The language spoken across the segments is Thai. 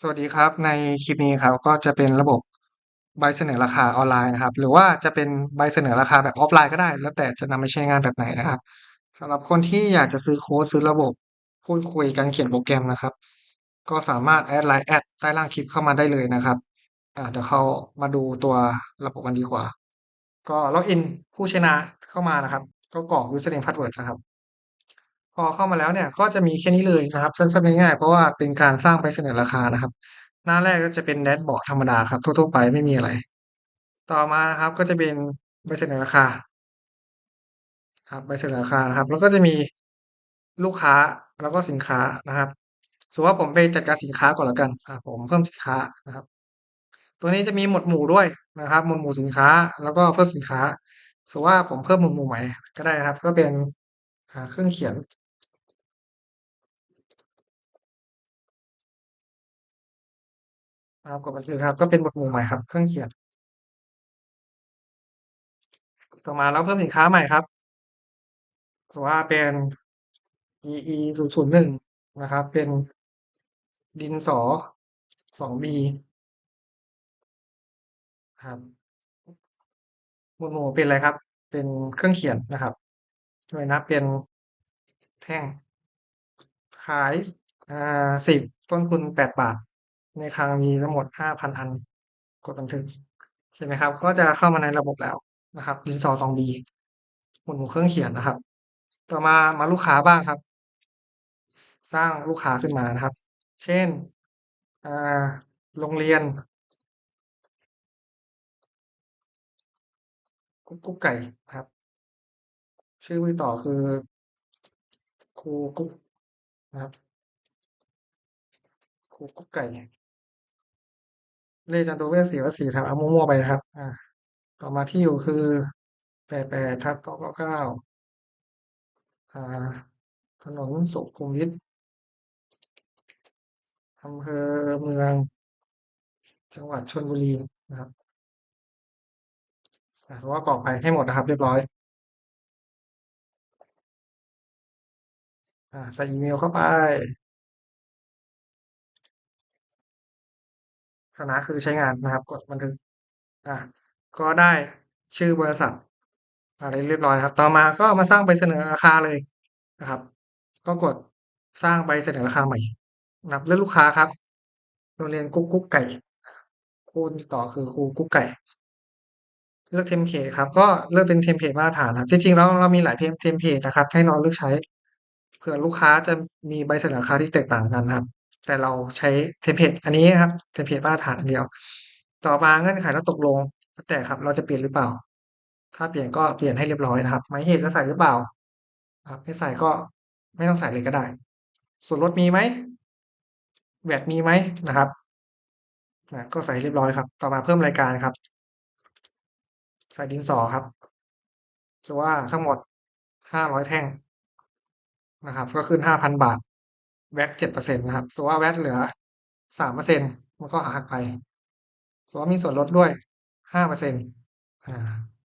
สวัสดีครับในคลิปนี้ครับก็จะเป็นระบบใบเสนอราคาออนไลน์นะครับ หรือว่าจะเป็นใบเสนอราคาแบบออฟไลน์ก็ได้ แล้วแต่จะนำไปใช้งานแบบไหนนะครับสำหรับคนที่อยากจะซื้อโค้ดซื้อระบบพูดคุยกันเขียนโปรแกรมนะครับ ก็สามารถแอดไลน์แอดใต้ล่างคลิปเข้ามาได้เลยนะครับอ่าเดี๋ยวเขามาดูตัวระบบกันดีกว่า ก็ล็อกอินผู้ใช้งานเข้ามานะครับ ก็กรอก username password นะครับ พอเข้ามาแล้วเนี่ยก็จะมีแค่นี้เลยนะครับสั้นๆง่ายๆเพราะว่าเป็นการสร้างใบเสนอราคานะครับ หน้าแรกก็จะเป็นแดชบอร์ดธรรมดาครับทั่วๆไปไม่มีอะไร ต่อมานะครับก็จะเป็นใบเสนอราคา ครับใบเสนอราคานะครับ แล้วก็จะมีลูกค้าแล้วก็สินค้านะครับสมมติว่าผมไปจัดการสินค้าก่อนแล้วกันอ่าผมเพิ่มสินค้านะครับ ตัวนี้จะมีหมวดหมู่ด้วยนะครับ หมวดหมู่สินค้า แล้วก็เพิ่มสินค้าสมมติว่าผมเพิ่มหมวดหมู่ใหม่ก็ได้นะครับ ก็เป็นเครื่องเขียน ครับกดบันทึกครับ ก็เป็นหมวดหมู่ใหม่ครับ เครื่องเขียน ต่อมาเราเพิ่มสินค้าใหม่ครับสมมติว่าเป็น EE ศูนย์ศูนย์หนึ่งนะครับ เป็นดินสอ 2B ครับหมวดหมู่เป็นอะไรครับ เป็นเครื่องเขียนนะครับหน่วยนับเป็นแท่ง ขายอ่า10ต้นทุน8บาท ในคลังมีทั้งหมด5,000อัน กดบันทึกเห็นไหมครับ ก็จะเข้ามาในระบบแล้วนะครับดินสอ 2B หมวดหมู่เครื่องเขียนนะครับ ต่อมามาลูกค้าบ้างครับ สร้างลูกค้าขึ้นมานะครับ เช่นโรงเรียน กุ๊กกุ๊กไก่ครับ ชื่อต่อคือครูกุ๊กนะครับครูกุ๊กไก่ เลขจำตัวเวทสี่ว่าสี่ครับเอามั่วๆไปนะครับ อ่า ต่อมาที่อยู่คือแปดแปดทับเก้าเก้าเก้าอ่า ถนนสุขุมวิทอำเภอเมือง จังหวัดชลบุรีนะครับอ่าสมมติว่ากรอกไปให้หมดนะครับ เรียบร้อย อ่าใส่อีเมลเข้าไป คณะคือใช้งานนะครับ กดบันทึกอ่าก็ได้ชื่อบริษัทอะไรเรียบร้อยครับ ต่อมาก็มาสร้างใบเสนอราคาเลยนะครับ ก็กดสร้างใบเสนอราคาใหม่นับเลือกลูกค้าครับโรงเรียนกุ๊กกุ๊กไก่ผู้ติดต่อคือครูกุ๊กไก่ เลือกเทมเพลตครับ ก็เลือกเป็นเทมเพลตมาตรฐานครับ จริงๆแล้วเรามีหลายเทมเพลตนะครับ ให้เราเลือกใช้ เผื่อลูกค้าจะมีใบเสนอราคาที่แตกต่างกันครับ แต่เราใช้เทมเพลตอันนี้ครับเทมเพลตมาตรฐานอันเดียว ต่อมาเงื่อนไขแล้วตกลงแล้วแต่ครับเราจะเปลี่ยนหรือเปล่า ถ้าเปลี่ยนก็เปลี่ยนให้เรียบร้อยนะครับหมายเหตุจะใส่หรือเปล่า ครับไม่ใส่ก็ไม่ต้องใส่เลยก็ได้ ส่วนลดมีไหม VAT มีไหมนะครับนะก็ใส่เรียบร้อยครับ ต่อมาเพิ่มรายการครับ ใส่ดินสอครับจะว่าทั้งหมด500แท่งนะครับ ก็ขึ้น5,000บาท VAT 7%นต์นะครับสมมติว่า VAT เหลือ3%มันก็หักไปสมมติว่ามีส่วนลดด้วย5%อ่า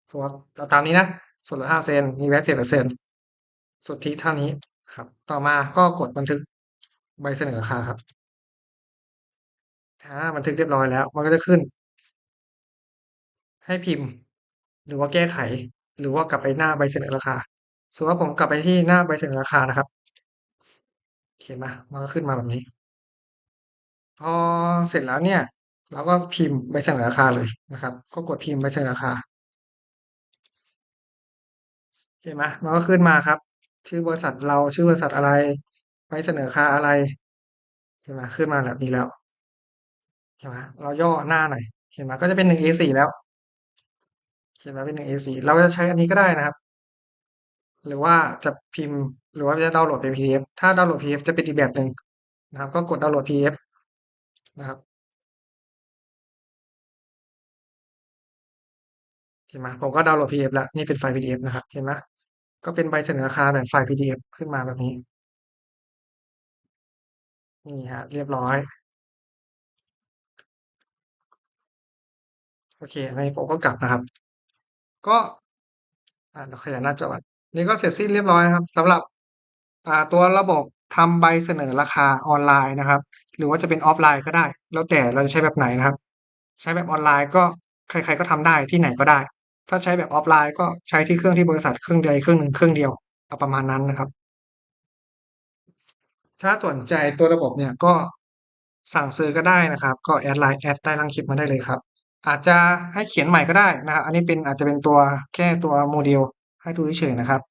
สมมุติว่าเอาตามนี้นะ ส่วนลด5%มี VAT 7%สุทธิเท่านี้ครับ ต่อมาก็กดบันทึกใบเสนอราคาครับอาบันทึกเรียบร้อยแล้ว มันก็จะขึ้น ให้พิมพ์ หรือว่าแก้ไข หรือว่ากลับไปหน้าใบเสนอราคาสมมติว่าผมกลับไปที่หน้าใบเสนอราคานะครับ เห็นไหมมันก็ขึ้นมาแบบนี้ พอเสร็จแล้วเนี่ย เราก็พิมพ์ใบเสนอราคาเลยนะครับ ก็กดพิมพ์ใบเสนอราคาเห็นไหมมันก็ขึ้นมาครับ ชื่อบริษัทเราชื่อบริษัทอะไรใบเสนอราคาอะไรเห็นไหมขึ้นมาแบบนี้แล้วเห็นไหมเราย่อหน้าหน่อยเห็นไหมก็จะเป็น1 A4 แล้วเห็นไหมเป็น1 A4 เราจะใช้อันนี้ก็ได้นะครับ หรือว่าจะพิมพ์ หรือว่าจะดาวน์โหลดเป็น PDF ถ้าดาวน์โหลด PDF จะเป็นอีกแบบหนึ่งนะครับ ก็กดดาวน์โหลด PDF นะครับเห็นไหมผมก็ดาวน์โหลด PDF แล้วนี่เป็นไฟล์ PDF นะครับเห็นไหมก็เป็นใบเสนอราคาแบบไฟล์ PDF ขึ้นมาแบบนี้นี่ครับเรียบร้อย โอเคอันนี้ผมก็กลับนะครับ ก็อ่าเดี๋ยวขยายหน้าจอ นี่ก็เสร็จสิ้นเรียบร้อยนะครับสำหรับอ่าตัวระบบทำใบเสนอราคาออนไลน์นะครับ หรือว่าจะเป็นออฟไลน์ก็ได้ แล้วแต่เราจะใช้แบบไหนนะครับ ใช้แบบออนไลน์ก็ใครๆก็ทำได้ที่ไหนก็ได้ ถ้าใช้แบบออฟไลน์ก็ใช้ที่เครื่องที่บริษัทเครื่องใดเครื่องหนึ่งเครื่องเดียวเอาประมาณนั้นนะครับ ถ้าสนใจตัวระบบเนี่ยก็สั่งซื้อก็ได้นะครับ ก็แอดไลน์แอดใต้ล่างคลิปมาได้เลยครับ อาจจะให้เขียนใหม่ก็ได้นะครับ อันนี้เป็นอาจจะเป็นตัวแค่ตัวโมเดล ให้ดูเฉยๆนะครับ